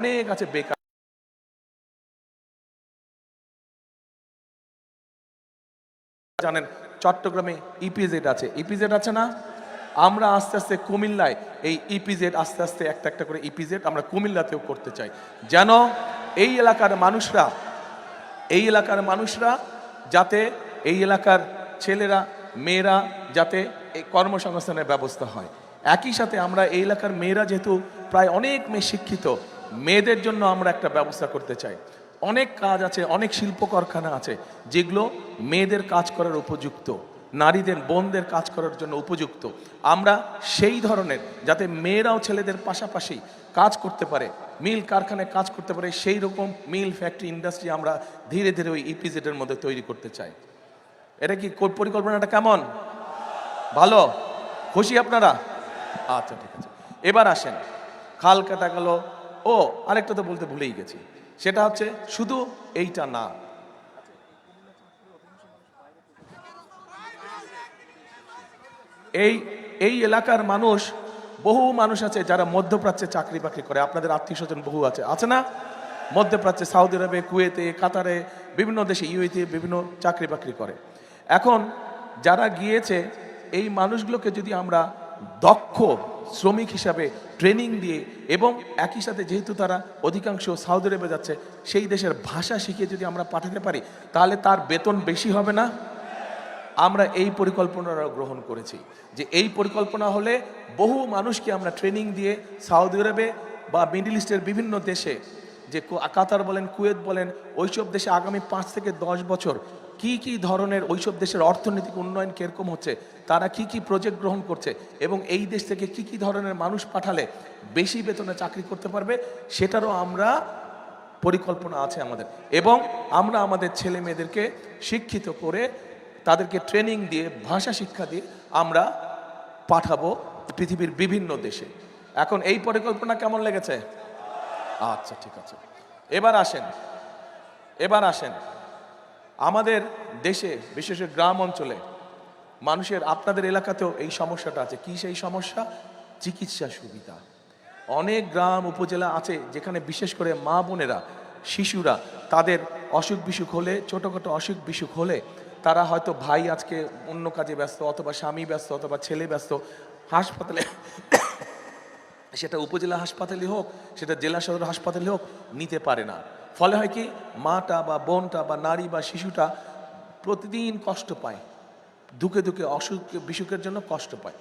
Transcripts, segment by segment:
অনেক আছে বেকার। জানেন, চট্টগ্রামে ইপিজেড আছে। ইপিজেড আছে না? আমরা আস্তে আস্তে কুমিল্লায়, এই ইপিজেড আস্তে আস্তে একটা একটা করে ইপিজেড আমরা কুমিল্লাতেও করতে চাই। যেন এই এলাকার মানুষরা, এই এলাকার মানুষরা যাতে এই এলাকার ছেলেরা, মেয়েরা যাতে এই কর্মসংস্থানের ব্যবস্থা হয়। একই সাথে আমরা এই এলাকার মেয়েরা যেহেতু প্রায় অনেক মেয়ে শিক্ষিত মেয়েদের জন্য আমরা একটা ব্যবস্থা করতে চাই। অনেক কাজ আছে, অনেক শিল্প কারখানা আছে, যেগুলো মেয়েদের কাজ করার উপযুক্ত, নারীদের, বোনদের কাজ করার জন্য উপযুক্ত। আমরা সেই ধরনের, যাতে মেয়েরাও ছেলেদের পাশাপাশি কাজ করতে পারে, মিল কারখানায় কাজ করতে পারে, সেই রকম মিল ফ্যাক্টরি ইন্ডাস্ট্রি আমরা ধীরে ধীরে ওই ইপিজেডের মধ্যে তৈরি করতে চাই। এটা কি কো- পরিকল্পনাটা কেমন? ভালো? খুশি আপনারা? আচ্ছা ঠিক আছে। এবার আসেন। খাল কাটা গেল ও, আরেকটা তো বলতে ভুলেই গেছি। সেটা হচ্ছে শুধু এইটা না। এই এই এলাকার মানুষ, বহু মানুষ আছে যারা মধ্যপ্রাচ্যে চাকরি বাকরি করে। আপনাদের আত্মীয় স্বজন বহু আছে। আছে না? মধ্যপ্রাচ্যে সৌদি আরবে কুয়েতে কাতারে বিভিন্ন দেশে ইউএতে বিভিন্ন চাকরি বাকরি করে। এখন যারা গিয়েছে, এই মানুষগুলোকে যদি আমরা দক্ষ শ্রমিক হিসাবে ট্রেনিং দিয়ে এবং একই সাথে যেহেতু তারা অধিকাংশ সৌদি আরবে যাচ্ছে, সেই দেশের ভাষা শিখিয়ে যদি আমরা পাঠাতে পারি, তাহলে তার বেতন বেশি হবে না? আমরা এই পরিকল্পনাটা গ্রহণ করেছি যে এই পরিকল্পনা হলে বহু মানুষকে আমরা ট্রেনিং দিয়ে সৌদি আরবে বা মিডল ইস্টের বিভিন্ন দেশে, যে কাতার বলেন, কুয়েত বলেন, ওইসব দেশে আগামী পাঁচ থেকে দশ বছর কি কি ধরনের ওইসব দেশের অর্থনৈতিক উন্নয়ন কীরকম হচ্ছে, তারা কি কি প্রজেক্ট গ্রহণ করছে এবং এই দেশ থেকে কি কি ধরনের মানুষ পাঠালে বেশি বেতনে চাকরি করতে পারবে, সেটারও আমরা পরিকল্পনা আছে আমাদের। এবং আমরা আমাদের ছেলে মেয়েদেরকে শিক্ষিত করে তাদেরকে ট্রেনিং দিয়ে, ভাষা শিক্ষা দিয়ে আমরা পাঠাবো পৃথিবীর বিভিন্ন দেশে। এখন এই পরিকল্পনা কেমন লেগেছে? আচ্ছা ঠিক আছে। এবার আসেন এবার আসেন। আমাদের দেশে, বিশেষ গ্রাম অঞ্চলে, মানুষের, আপনাদের এলাকাতেও এই সমস্যাটা আছে। কি সেই সমস্যা? চিকিৎসা সুবিধা। অনেক গ্রাম, উপজেলা আছে যেখানে বিশেষ করে মা বোনেরা, শিশুরা, তাদের অসুখ বিসুখ হলে, ছোটোখাটো অসুখ বিসুখ হলে, তারা হয়তো ভাই আজকে অন্য কাজে ব্যস্ত অথবা স্বামী ব্যস্ত অথবা ছেলে ব্যস্ত, হাসপাতালে সেটা উপজেলা হাসপাতালে হোক, সেটা জেলা সদর হাসপাতালে হোক, নিতে পারে না। ফলে হয় কি, মাটা বা বোনটা বা নারী বা শিশুটা প্রতিদিন কষ্ট পায়। দুঃখে দুঃখে, অসুখ, বিসুখের জন্য কষ্ট পায়।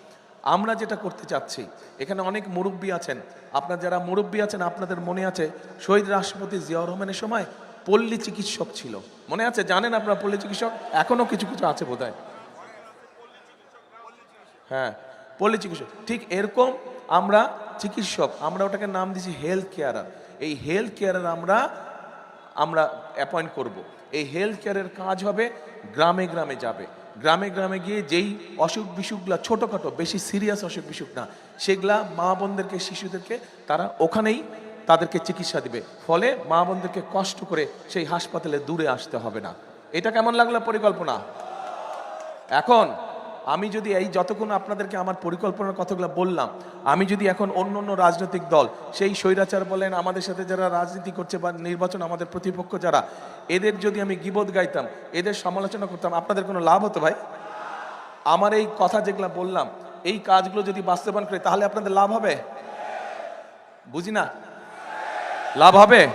আমরা যেটা করতে চাচ্ছি, এখানে অনেক মুরব্বী আছেন। আপনার যারা মুরব্বী আছেন, আপনাদের মনে আছে, শহীদ রাষ্ট্রপতি জিয়াউর রহমানের সময় পল্লী চিকিৎসক ছিল। মনে আছে? জানেন আপনারা পল্লী চিকিৎসক? এখনও কিছু কিছু আছে বোধহয়। হ্যাঁ পল্লী চিকিৎসক। ঠিক এরকম আমরা চিকিৎসক, আমরা ওটাকে নাম দিয়েছি হেলথ কেয়ারার এই হেলথ কেয়ারার আমরা আমরা অ্যাপয়েন্ট করব। এই হেলথ কেয়ারের কাজ হবে, গ্রামে গ্রামে যাবে। গ্রামে গ্রামে গিয়ে যেই অসুখ বিসুখগুলা ছোটোখাটো, বেশি সিরিয়াস অসুখ বিসুখ না, সেগুলা মা বোনদেরকে, শিশুদেরকে, তারা ওখানেই তাদেরকে চিকিৎসা দিবে। ফলে মা বোনদেরকে কষ্ট করে সেই হাসপাতালে দূরে আসতে হবে না। এটা কেমন লাগল পরিকল্পনা? এখন আমি যদি এই যতক্ষণ আপনাদেরকে আমার পরিকল্পনার কথাগুলো বললাম, আমি যদি এখন অন্য অন্য রাজনৈতিক দল, সেই স্বৈরাচার বলেন, আমাদের সাথে যারা রাজনীতি করছে বা নির্বাচন, আমাদের প্রতিপক্ষ যারা, এদের যদি আমি গিবোধ গাইতাম, এদের সমালোচনা করতাম, আপনাদের কোনো লাভ হতো ভাই? আমার এই কথা যেগুলো বললাম, এই কাজগুলো যদি বাস্তবায়ন করে, তাহলে আপনাদের লাভ হবে? বুঝি না? লাভ হবে?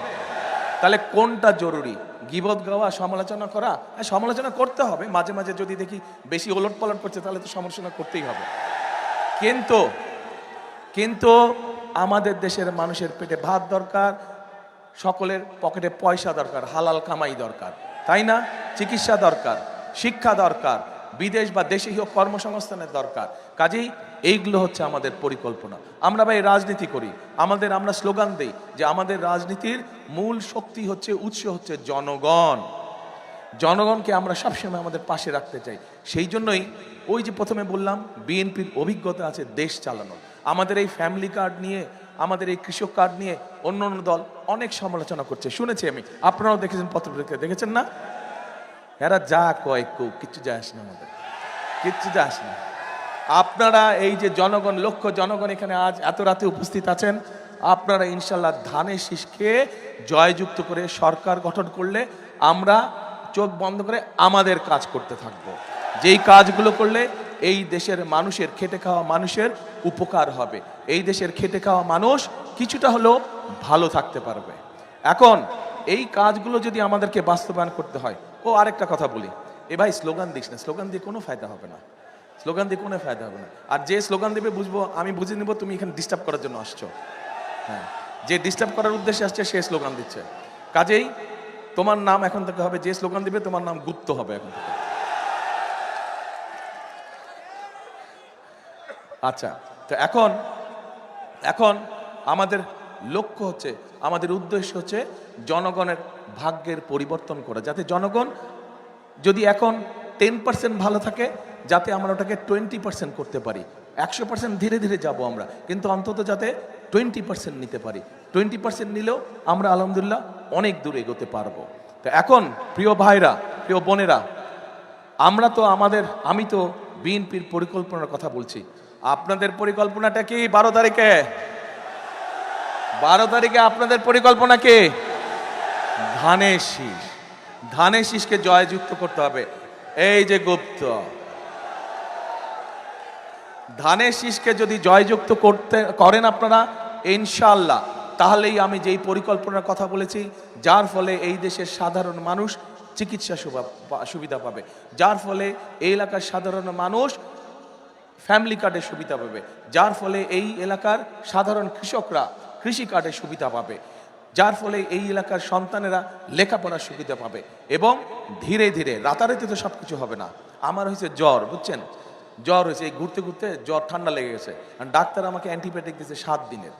তাহলে কোনটা জরুরি? গিবত গাওয়া, সমালোচনা করা হ্যাঁ সমালোচনা করতে হবে। মাঝে মাঝে যদি দেখি বেশি ওলট পালট করছে, তাহলে তো সমালোচনা করতেই হবে। কিন্তু কিন্তু আমাদের দেশের মানুষের পেটে ভাত দরকার, সকলের পকেটে পয়সা দরকার, হালাল কামাই দরকার। তাই না? চিকিৎসা দরকার, শিক্ষা দরকার, বিদেশ বা দেশে হোক কর্মসংস্থানের দরকার। কাজেই এইগুলো হচ্ছে আমাদের পরিকল্পনা। আমরা ভাই রাজনীতি করি, আমাদের আমরা স্লোগান দেই যে আমাদের রাজনীতির মূল শক্তি হচ্ছে, উৎস হচ্ছে জনগণ। জনগণকে আমরা সবসময় আমাদের পাশে রাখতে চাই। সেই জন্যই ওই যে প্রথমে বললাম, বিএনপির অভিজ্ঞতা আছে দেশ চালানো আমাদের এই ফ্যামিলি কার্ড নিয়ে, আমাদের এই কৃষক কার্ড নিয়ে অন্য অন্য দল অনেক সমালোচনা করছে। শুনেছি আমি। আপনারাও দেখেছেন পত্রপত্রিকা দেখেছেন না? এরা যা কয় কেউ কিচ্ছু যায় আসে না আমাদের। কিচ্ছু যায় আসে না। আপনারা এই যে জনগণ লক্ষ্য জনগণ এখানে আজ এত রাতে উপস্থিত আছেন আপনারা ইনশাল্লাহ ধানের শীষকে জয়যুক্ত করে সরকার গঠন করলে আমরা চোখ বন্ধ করে আমাদের কাজ করতে থাকব। যেই কাজগুলো করলে এই দেশের মানুষের খেটে খাওয়া মানুষের উপকার হবে। এই দেশের খেটে খাওয়া মানুষ কিছুটা হলেও ভালো থাকতে পারবে। এখন এই কাজগুলো যদি আমাদেরকে বাস্তবায়ন করতে হয়, ও আরেকটা কথা বলি। এ ভাই স্লোগান দিস না, স্লোগান দিয়ে কোনো ফায়দা হবে না। স্লোগান দিয়ে কোনো ফায়দা হবে না। আর যে স্লোগান দেবে বুঝব, আমি বুঝে নেব, তুমি এখানে ডিস্টার্ব করার জন্য আসছো। হ্যাঁ। যে ডিস্টার্ব করার উদ্দেশ্যে আসছে, সে স্লোগান দিচ্ছে। কাজেই তোমার নাম এখন থেকে হবে, যে স্লোগান দিবে, তোমার নাম গুপ্ত হবে এখন থেকে। আচ্ছা তো এখন এখন আমাদের লক্ষ্য হচ্ছে, আমাদের উদ্দেশ্য হচ্ছে জনগণের ভাগ্যের পরিবর্তন করা, যাতে জনগণ যদি এখন টেন পার্সেন্ট ভালো থাকে, যাতে আমরা ওটাকে টোয়েন্টি পার্সেন্ট করতে পারি। একশো পার্সেন্ট ধীরে ধীরে যাব আমরা। কিন্তু অন্তত যাতে টোয়েন্টি পার্সেন্ট নিতে পারি। টোয়েন্টি পার্সেন্ট নিলেও আমরা আলহামদুলিল্লাহ অনেক দূর এগোতে পারব। তো এখন, প্রিয় ভাইরা, প্রিয় বোনেরা, আমরা তো আমাদের, আমি তো বিএনপির পরিকল্পনার কথা বলছি। আপনাদের পরিকল্পনাটা কি? বারো তারিখে? বারো তারিখে আপনাদের পরিকল্পনা কি? ধানের শীষ। ধানের শীষকে জয়যুক্ত করতে হবে। এই যে গুপ্ত ধানের শীষকে যদি জয়যুক্ত করতে, করেন আপনারা ইনশাল্লাহ তাহলেই আমি যেই পরিকল্পনার কথা বলেছি, যার ফলে এই দেশের সাধারণ মানুষ চিকিৎসা সুবিধা পাবে। যার ফলে এই এলাকার সাধারণ মানুষ ফ্যামিলি কার্ডের সুবিধা পাবে। যার ফলে এই এলাকার সাধারণ কৃষকরা কৃষি কার্ডের সুবিধা পাবে। যার ফলে এই এলাকার সন্তানেরা লেখাপড়ার সুবিধা পাবে। এবং ধীরে ধীরে, রাতারাতি তো সব কিছু হবে না। আমার হয়েছে জ্বর, বুঝছেন? জ্বর হয়েছে, এই ঘুরতে ঘুরতে জ্বর ঠান্ডা লেগে গেছে। আর ডাক্তার আমাকে অ্যান্টিবায়োটিক দিয়েছে সাত দিনের।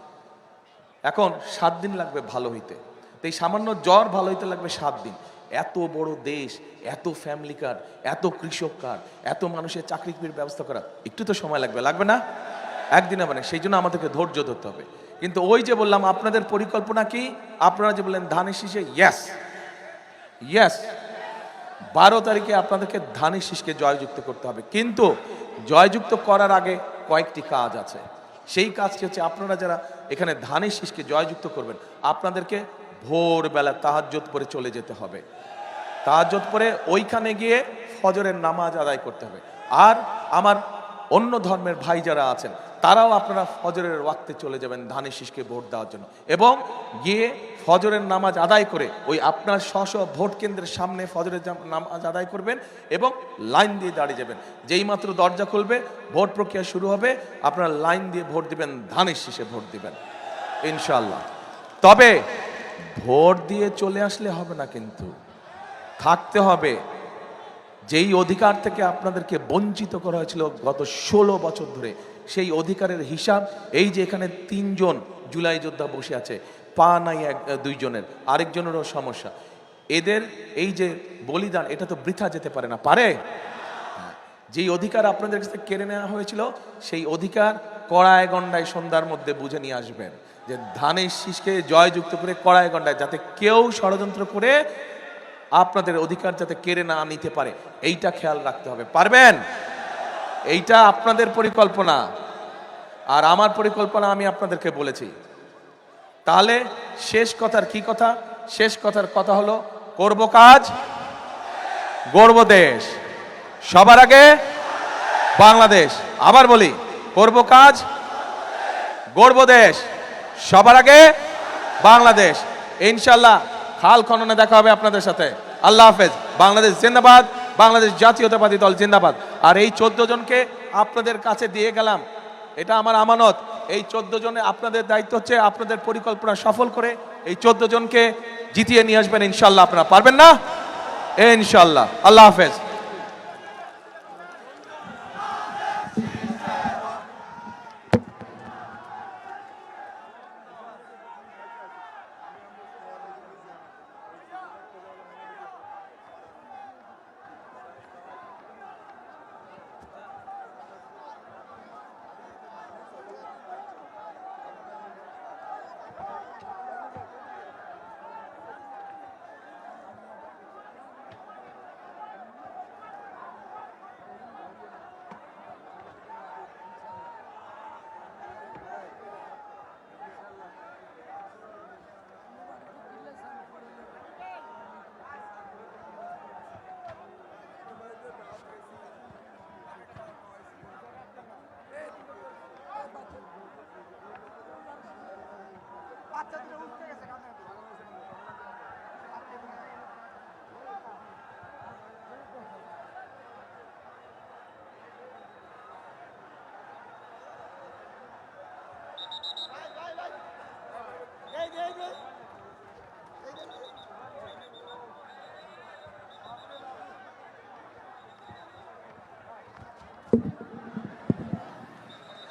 এখন সাত দিন লাগবে ভালো হইতে। তো এই সামান্য জ্বর ভালো হইতে লাগবে সাত দিন। এত বড় দেশ, এত ফ্যামিলি কার্ড এত কৃষক কার্ড এত মানুষের চাকরির ব্যবস্থা করা, একটু তো সময় লাগবে লাগবে না? একদিনে মানে সেই জন্য আমাদেরকে ধৈর্য ধরতে হবে। কিন্তু ওই যে বললাম, আপনাদের পরিকল্পনা কি? আপনারা যে বললেন ধানের শীষে ইয়াস ইয়াস বারো তারিখে আপনাদেরকে ধানের শীষকে জয়যুক্ত করতে হবে। কিন্তু জয়যুক্ত করার আগে কয়েকটি কাজ আছে। সেই কাজটি হচ্ছে আপনারা যারা এখানে ধানের শীষকে জয়যুক্ত করবেন, আপনাদেরকে ভোরবেলা তাহাজ্জত পরে চলে যেতে হবে। তাহাজ্জত পরে ওইখানে গিয়ে ফজরের নামাজ আদায় করতে হবে। আর আমার অন্য ধর্মের ভাই যারা আছেন তারাও আপনারা ফজরের ওয়াক্তে চলে যাবেন ধানের শীষকে ভোট দেওয়ার জন্য। এবং গিয়ে ফজরের নামাজ আদায় করে ওই আপনার স্ব ভোট কেন্দ্রের সামনে ফজরের নামাজ আদায় করবেন এবং লাইন দিয়ে দাঁড়িয়ে যাবেন। যেই মাত্র দরজা খুলবে, ভোট প্রক্রিয়া শুরু হবে, আপনারা লাইন দিয়ে ভোট দিবেন, ধানের শীষে ভোট দিবেন। ইনশাল্লাহ তবে ভোট দিয়ে চলে আসলে হবে না কিন্তু। থাকতে হবে। যেই অধিকার থেকে আপনাদেরকে বঞ্চিত করা হয়েছিল গত ষোলো বছর ধরে সেই অধিকারের হিসাব, এই যে এখানে তিনজন জুলাই যোদ্ধা বসে আছে, পা নাই এক দুইজনের, আরেকজনেরও সমস্যা। এদের এই যে বলিদান, এটা তো বৃথা যেতে পারে না, পারে? যেই অধিকার আপনাদের কাছে কেড়ে নেওয়া হয়েছিল, সেই অধিকার কড়ায় গন্ডায় সন্ধ্যার মধ্যে বুঝে নিয়ে আসবেন। যে ধানের শীষকে জয়যুক্ত করে কড়ায় গন্ডায় যাতে কেউ ষড়যন্ত্র করে আপনাদের অধিকার যাতে কেড়ে না নিতে পারে, এইটা খেয়াল রাখতে হবে, পারবেন? এইটা আপনাদের পরিকল্পনা। আর আমার পরিকল্পনা আমি আপনাদেরকে বলেছি। তাহলে শেষ কথার কি কথা? শেষ কথার কথা হলো, করব কাজ গর্ব দেশ। সবার আগে বাংলাদেশ। আবার বলি, করব কাজ গর্ব দেশ। সবার আগে বাংলাদেশ। ইনশাল্লাহ খাল খননে দেখা হবে আপনাদের সাথে। আল্লাহ হাফেজ। বাংলাদেশ জিন্দাবাদ। বাংলাদেশ জাতীয়তাবাদী দল জিন্দাবাদ। আর এই চোদ্দ জনকে আপনাদের কাছে দিয়ে গেলাম। এটা আমার আমানত। এই চোদ্দ জনে আপনাদের দায়িত্ব হচ্ছে আপনাদের পরিকল্পনা সফল করে এই চোদ্দ জনকে জিতিয়ে নিয়ে আসবেন ইনশাল্লাহ আপনারা। পারবেন না? ইনশাল্লাহ। আল্লাহ হাফেজ।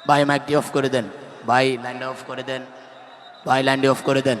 ভাই মাইকটি অফ করে দেন। ভাই লাইনটা অফ করে দেন। ভাই লাইনটি অফ করে দেন।